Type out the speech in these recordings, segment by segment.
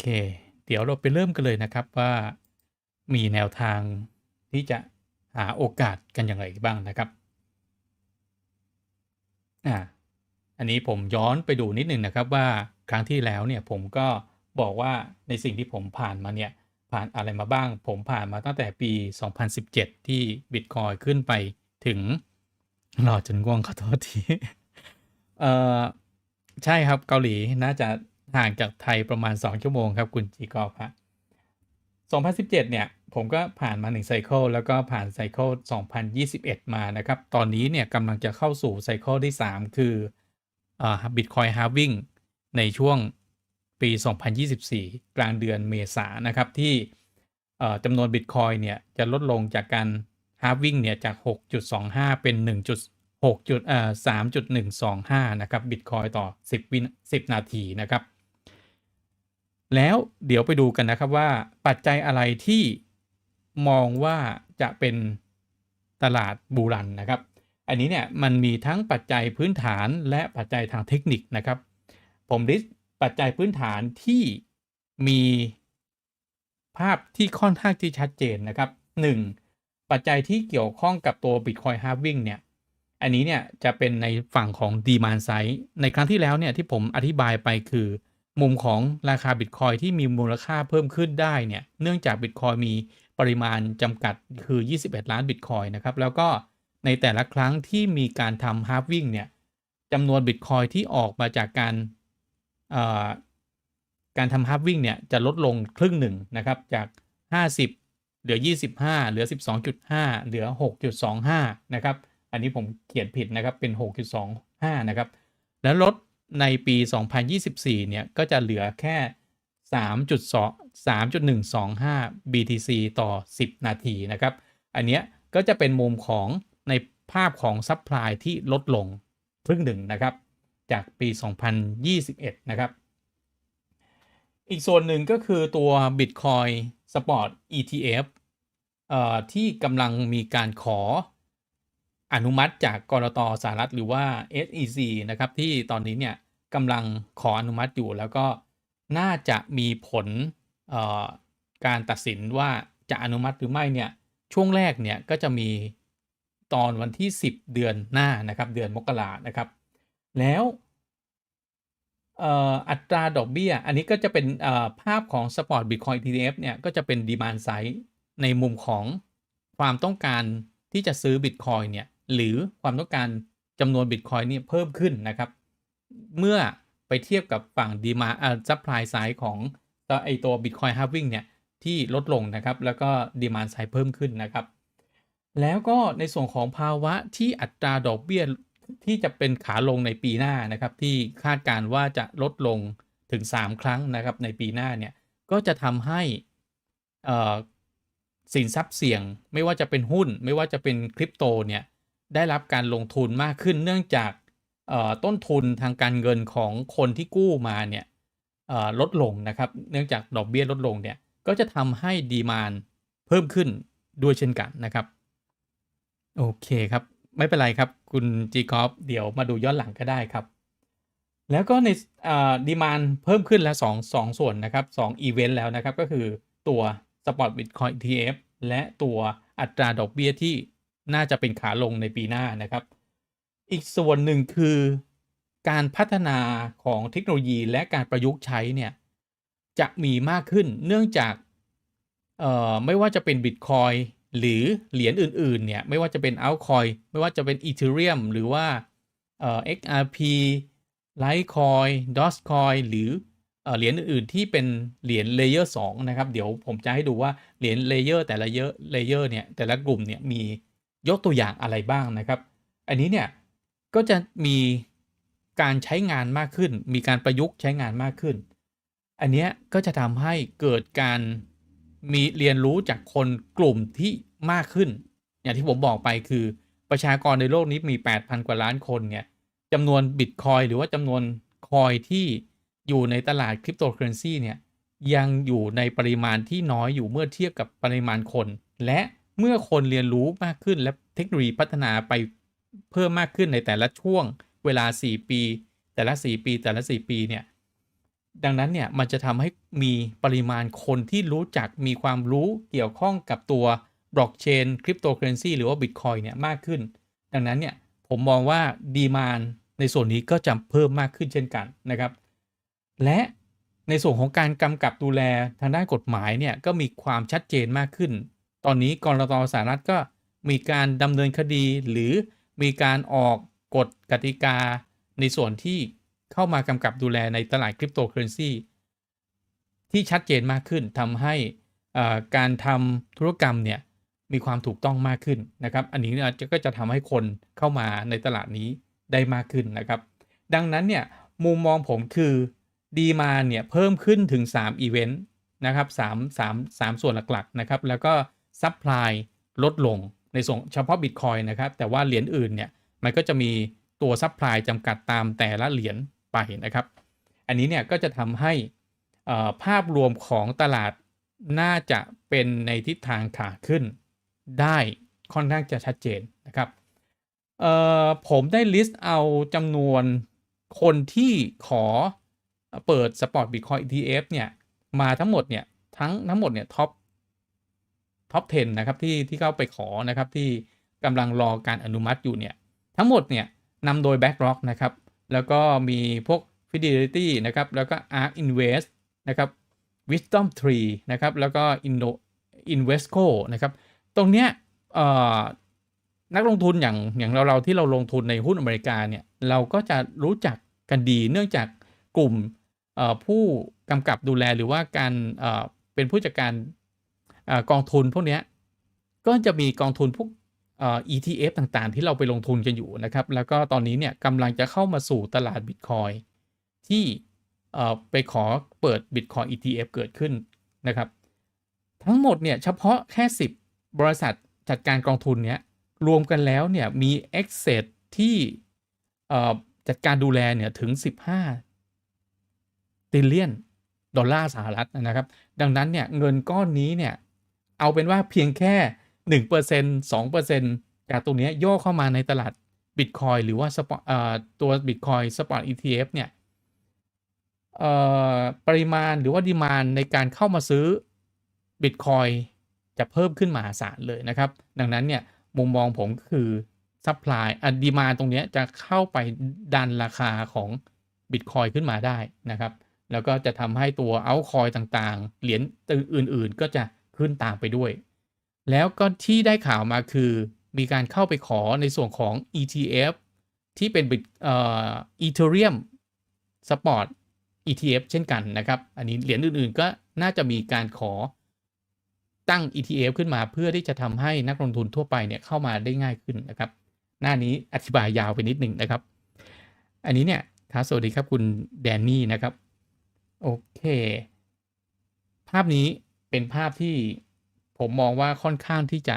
เค เดี๋ยวเราไปเริ่มกันเลยนะครับว่ามีแนวทางที่จะหาโอกาสกันอย่างไรบ้างนะครับอ่าอันนี้ผมย้อนไปดูนิดหนึ่งนะครับว่าครั้งที่แล้วเนี่ยผมก็บอกว่าในสิ่งที่ผมผ่านมาเนี่ยผ่านอะไรมาบ้าง ผมผ่านมาตั้งแต่ปี 2017 ที่บิตคอยขึ้นไปถึงรอจนง่วงขอโทษที เอ่อ ใช่ครับเกาหลีน่าจะ ห่างจากไทยประมาณ 2 ชั่วโมงครับคุณจีกอฟฮะ2017 เนี่ย ผมก็ผ่านมา1ไซเคิลแล้วก็ผ่านไซเคิล2021 มานะครับ ตอนนี้เนี่ยกำลังจะเข้าสู่ไซเคิลที่ 3 คืออ่าบิตคอยฮาร์วิ่งในช่วงปี 2024 กลางเดือนเมษานะครับที่จำนวนบิตคอยเนี่ยจะลดลงจากการฮาร์วิ่งเนี่ยจาก 6.25 เป็น 1. 6จุดเอ่อ3.125 นะครับบิตคอยต่อ 10วิน10 นาทีนะครับ แล้วเดี๋ยวไปดูกันนะครับว่าปัจจัยอะไรที่มองว่าจะเป็นตลาดบูรันนะครับ อันนี้เนี่ยมันมีทั้งปัจจัยพื้นฐานและปัจจัยทางเทคนิคนะครับ ผมลิสต์ปัจจัยพื้นฐานที่มีภาพที่ค่อนข้างที่ชัดเจนนะครับ 1. ปัจจัยที่เกี่ยวข้องกับตัว Bitcoin Halving เนี่ย อันนี้เนี่ยจะเป็นในฝั่งของ Demand Side ในครั้งที่แล้วเนี่ยที่ผมอธิบายไปคือ มุมของราคาบิตคอยที่มีมูลค่าเพิ่มขึ้นได้เนี่ยเนื่องจากบิตคอยมีปริมาณจำกัดคือ 21 ล้านบิตคอยนะครับแล้วก็ในแต่ละครั้งที่มีการทำฮาร์ฟวิ่งเนี่ยจำนวนบิตคอยที่ออกมาจากการการทำฮาร์ฟวิ่งเนี่ยจะลดลงครึ่งหนึ่งนะครับจาก 50 เหลือ 25 เหลือ 12.5 เหลือ 6.25 นะครับ อันนี้ผมเขียนผิดนะครับเป็น 6.25 นะครับ แล้วลด ในปี 2024 เนี่ย ก็จะเหลือแค่ 3.2 3.125 BTC ต่อ 10 นาทีนะครับ อันเนี้ยก็จะเป็นมุมของในภาพของซัพพลายที่ลดลงครึ่งหนึ่งนะครับ จากปี 2021 นะครับ อีกส่วนหนึ่งก็คือตัว Bitcoin Spot ETF เอ่อที่กำลังมีการขออนุมัติจากกรตสหรัฐหรือว่า SEC นะครับ ที่ตอนนี้เนี่ย กำลังขออนุมัติอยู่แล้วก็น่าจะมีผลการตัดสินว่าจะอนุมัติหรือไม่เนี่ยช่วงแรกเนี่ยก็จะมีตอนวันที่ 10 เดือนหน้านะครับเดือนมกรานะครับ แล้วอัตราดอกเบี้ย อันนี้ก็จะเป็นภาพของ Spot Bitcoin ETF เนี่ยก็จะเป็น Demand Side ในมุมของความต้องการที่จะซื้อ Bitcoin เนี่ยหรือความต้องการจำนวน Bitcoin นี่เพิ่มขึ้นนะครับ เมื่อไปเทียบกับฝั่ง Demand อ่า Supply Side ของไอตัว Bitcoin Halving เนี่ย ที่ลดลงนะครับ แล้วก็ Demand Side เพิ่มขึ้นนะครับ แล้วก็ในส่วนของภาวะที่อัตราดอกเบี้ยที่จะเป็นขาลงในปีหน้านะครับ ที่คาดการว่าจะลดลงถึง 3 ครั้งนะครับ ในปีหน้าเนี่ย ก็จะทำให้สินทรัพย์เสี่ยงไม่ว่าจะเป็นหุ้น ไม่ว่าจะเป็นคริปโตเนี่ยได้รับการลงทุนมากขึ้นเนื่องจาก ต้นทุนทางการเงินของคนที่กู้มาเนี่ยลดลงนะครับ เนื่องจากดอกเบี้ยลดลงเนี่ยก็จะทำให้ดีมานเพิ่มขึ้นด้วยเช่นกันนะครับ โอเคครับ ไม่เป็นไรครับคุณจีคอฟเดี๋ยวมาดูย้อนหลังก็ได้ครับ แล้วก็ในดีมานเพิ่มขึ้นแล้ว2 2ส่วนนะครับ2อีเวนต์แล้วนะครับ ก็คือตัว Spot Bitcoin ETF และตัวอัตราดอกเบี้ยที่น่าจะเป็นขาลงในปีหน้านะครับ อีกส่วนหนึ่งคือการพัฒนาของเทคโนโลยีและการประยุกต์ใช้เนี่ยจะมีมากขึ้นเนื่องจากไม่ว่าจะเป็น Bitcoin หรือเหรียญอื่นๆเนี่ยไม่ว่าจะเป็น Altcoin ไม่ว่าจะเป็น Ethereum หรือว่า XRP Litecoin Dogecoin หรือเหรียญอื่นๆที่เป็นเหรียญเลเยอร์สนะครับ เดี๋ยวผมจะให้ดูว่าเหรียญเลเยอร์แต่ละเยอะเลเยอร์เนี่ยแต่ละกลุ่มเนี่ยมียกตัวอย่างอะไรบ้างนะครับ อันนี้เนี่ย ก็จะมีการใช้งานมากขึ้น มีการประยุกต์ใช้งานมากขึ้น อันนี้ก็จะทำให้เกิดการมีเรียนรู้จากคนกลุ่มที่มากขึ้น อย่างที่ผมบอกไปคือประชากรในโลกนี้มี 8,000 กว่าล้านคนเนี่ยจำนวนบิตคอยหรือว่าจำนวนคอยที่อยู่ในตลาดคริปโตเคอเรนซีเนี่ยยังอยู่ในปริมาณที่น้อยอยู่เมื่อเทียบกับปริมาณคน และเมื่อคนเรียนรู้มากขึ้นและเทคโนโลยีพัฒนาไป เพิ่มมากขึ้นในแต่ละช่วงเวลา 4 ปี แต่ละ 4 ปีแต่ละ 4 ปีเนี่ยดังนั้นเนี่ยมันจะทำให้มีปริมาณคนที่รู้จักมีความรู้เกี่ยวข้องกับตัวบล็อกเชนคริปโตเคอเรนซีหรือว่าบิตคอยเนี่ยมากขึ้น ดังนั้นเนี่ยผมมองว่าดีมานในส่วนนี้ก็จะเพิ่มมากขึ้นเช่นกันนะครับ และในส่วนของการกำกับดูแลทางด้านกฎหมายเนี่ยก็มีความชัดเจนมากขึ้น ตอนนี้กรตสหรัฐก็มีการดำเนินคดีหรือ มีการออกกฎกติกาในส่วนที่เข้ามากำกับดูแลในตลาดคริปโตเคอเรนซีที่ชัดเจนมากขึ้นทำให้การทำธุรกรรมเนี่ยมีความถูกต้องมากขึ้นนะครับ อันนี้จะก็จะทำให้คนเข้ามาในตลาดนี้ได้มากขึ้นนะครับ ดังนั้นเนี่ยมุมมองผมคือดีมาเนี่ยเพิ่มขึ้นถึง3อีเวนต์นะครับ3 3 3 ส่วนหลักๆนะครับ แล้วก็ซัพพลายลดลง ในส่วนเฉพาะ Bitcoin นะครับ แต่ว่าเหรียญอื่นเนี่ยมันก็จะมีตัวซัพพลายจำกัดตามแต่ละเหรียญไปนะครับ อันนี้เนี่ยก็จะทำให้ภาพรวมของตลาดน่าจะเป็นในทิศทางขาขึ้น ได้ค่อนข้างจะชัดเจนนะครับผมได้ลิสต์เอาจำนวนคนที่ขอเปิด Spot Bitcoin ETF เนี่ยมาทั้งหมดเนี่ยทั้งทั้งหมดเนี่ยท็อป ท็อป 10 นะครับที่ที่เข้าไปขอนะครับที่กำลังรอการอนุมัติอยู่เนี่ยทั้งหมดเนี่ยนำโดย BlackRock นะครับแล้วก็มีพวก Fidelity นะครับแล้วก็ ARK Invest นะครับ Wisdom Tree นะครับแล้วก็ Indo Invesco นะครับตรงเนี้ยนักลงทุนอย่างอย่างเราเราที่เราลงทุนในหุ้นอเมริกาเนี่ยเราก็จะรู้จักกันดีเนื่องจากกลุ่มผู้กำกับดูแลหรือว่าการเป็นผู้จัดการ อกองทุนพวกนี้ก็จะมีกองทุนพวก ETF ต่างๆ ที่เราไปลงทุนกันอยู่นะครับ แล้วก็ตอนนี้เนี่ยกำลังจะเข้ามาสู่ตลาด Bitcoin ที่ไปขอเปิด Bitcoin ETF เกิดขึ้นนะครับ ทั้งหมดเนี่ยเฉพาะแค่ 10 บริษัทจัดการกองทุนเนี้ยรวมกันแล้วเนี่ยมี Access ที่จัดการดูแลเนี่ยถึง 15ติลเลียนดอลลาร์สหรัฐนะครับ ดังนั้นเนี่ยเงินก้อนนี้เนี่ย เอาเป็นว่าเพียงแค่1% 2%จากตรงเนี้ยย่อเข้ามาในตลาด Bitcoin หรือว่าสปอตัว Bitcoin Spot ETF เนี่ยปริมาณหรือว่าดีมานในการเข้ามาซื้อ Bitcoin จะเพิ่มขึ้นมหาศาลเลยนะครับ ดังนั้นเนี่ยมุมมองผมคือซัพพลายอะดีมานตรงนี้จะเข้าไปดันราคาของ Bitcoin ขึ้นมาได้นะครับ แล้วก็จะทำให้ตัวเอาคอยต่างๆ เหรียญอื่นๆ ก็จะ ขึ้นตามไปด้วย แล้วก็ที่ได้ข่าวมาคือมีการเข้าไปขอในส่วนของ ETF ที่เป็น Bit เอ่อ Ethereum Spot ETF เช่นกันนะครับ อันนี้เหรียญอื่นๆก็น่าจะมีการขอตั้ง ETF ขึ้นมาเพื่อที่จะทำให้นักลงทุนทั่วไปเนี่ยเข้ามาได้ง่ายขึ้นนะครับ หน้านี้อธิบายยาวไปนิดหนึ่งนะครับ อันนี้เนี่ยครับสวัสดีครับคุณแดนนี่นะครับ โอเค ภาพนี้ เป็นภาพที่ผมมองว่าค่อนข้างที่จะ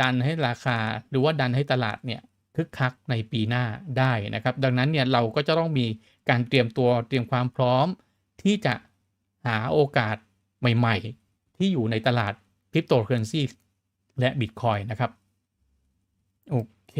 ดันให้ราคา หรือว่าดันให้ตลาดเนี่ยคึกคักในปีหน้าได้นะครับ ดังนั้นเนี่ยเราก็จะต้องมีการเตรียมตัวเตรียมความพร้อม ที่จะหาโอกาสใหม่ ๆ ที่อยู่ในตลาดคริปโตเคอเรนซีและบิตคอยนะครับ โอเค